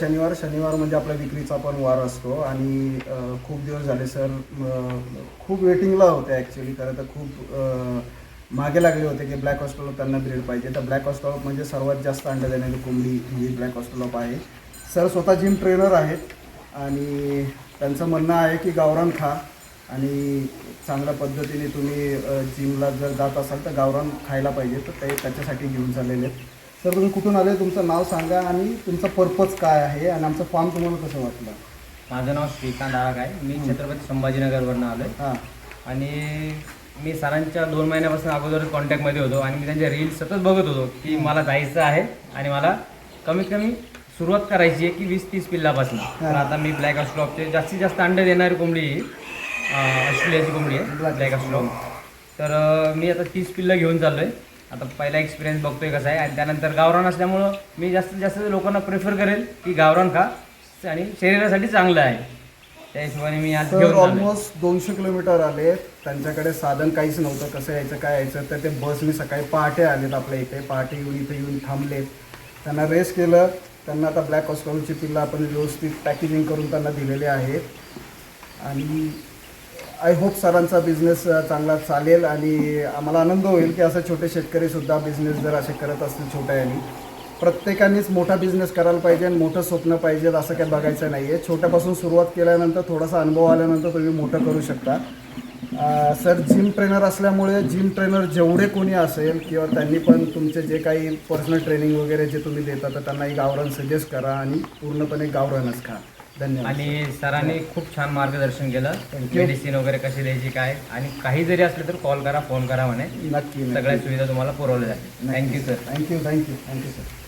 शनिवार शनिवार म्हणजे आपला विक्रीचा पण वार असतो आणि खूप दिवस झाले सर खूप वेटिंगला होते ॲक्च्युली खरं तर खूप मागे लागले होते की ब्लॅक ऑस्ट्रॉलॉप त्यांना ब्रीड पाहिजे. तर ब्लॅक ऑस्ट्रॉलॉप म्हणजे सर्वात जास्त अंडा देणारी कोंबडी ही ब्लॅक ऑस्ट्रॉलॉप आहे. सर स्वतः जिम ट्रेनर आहेत आणि त्यांचं म्हणणं आहे की गावरान खा आणि चांगल्या पद्धतीने तुम्ही जिमला जर जात असाल तर गावरान खायला पाहिजे. तर ते त्याच्यासाठी घेऊन चाललेले आहेत. सर तुम्ही कुठून आले तुमचं नाव सांगा आणि तुमचा पर्पज काय आहे आणि आमचं फॉर्म तुम्हाला कसं वाटलं? माझं नाव श्रीकांत आळक आहे. मी छत्रपती संभाजीनगरवरनं आलो आहे हां. आणि मी सरांच्या दोन महिन्यापासून अगोदर कॉन्टॅक्टमध्ये होतो आणि मी त्यांच्या रील्स सतत बघत होतो की मला जायचं आहे आणि मला कमीत कमी सुरुवात करायची आहे की वीस तीस पिल्लापासून. तर आता मी ब्लॅक ऑस्ट्रॉपचे जास्तीत जास्त अंडे देणारी कोंबडी ही, अं, ऑस्ट्रेलियाची कोंबडी आहे ब्लॅक ऑस्ट्रॉप तर अं, मी आता तीस पिल्लं घेऊन चाललो आहे आता पहिला एक्सपिरियन्स बघतोय कसा आहे. आणि त्यानंतर गावरान असल्यामुळं मी जास्तीत जास्त लोकांना प्रेफर करेल की गावरान खा. आणि शरीरासाठी चांगलं आहे. त्या हिशोबाने मी आज घेऊन. ऑलमोस्ट दोनशे किलोमीटर आले. त्यांच्याकडे साधन काहीच नव्हतं. कसं यायचं काय यायचं. तर ते बसने सकाळी पहाटे आलेत आपल्या इथे. पहाटे येऊन इथे येऊन थांबलेत. त्यांना रेस केलं. त्यांना आता ब्लॅक ऑस्ट्रॉलची पिल्लं आपण व्यवस्थित पॅकेजिंग करून त्यांना दिलेले आहेत. आणि आय होप सरांचा बिझनेस चांगला चालेल आणि आम्हाला आनंद होईल की असं छोटे शेतकरीसुद्धा बिझनेस जर असे करत असतील छोट्या यांनी प्रत्येकानेच मोठा बिझनेस करायला पाहिजे आणि मोठं स्वप्न पाहिजे असं काही बघायचं नाही आहे छोट्यापासून सुरुवात केल्यानंतर थोडासा अनुभव आल्यानंतर तुम्ही मोठं करू शकता. सर जिम ट्रेनर असल्यामुळे जिम ट्रेनर जेवढे कोणी असेल किंवा त्यांनी पण तुमचे जे काही पर्सनल ट्रेनिंग वगैरे जे तुम्ही देता तर त्यांना एक गावरान सजेस्ट करा आणि पूर्णपणे गावरानच खा. धन्यवाद आणि सरांनी खूप छान मार्गदर्शन केलं. मेडिसिन वगैरे कशी द्यायची काय? आणि काही जरी असलं तर कॉल करा फोन करा म्हणे. नक्की सगळ्या सुविधा तुम्हाला पुरवल्या जातील. Thank you sir thank you thank you thank you sir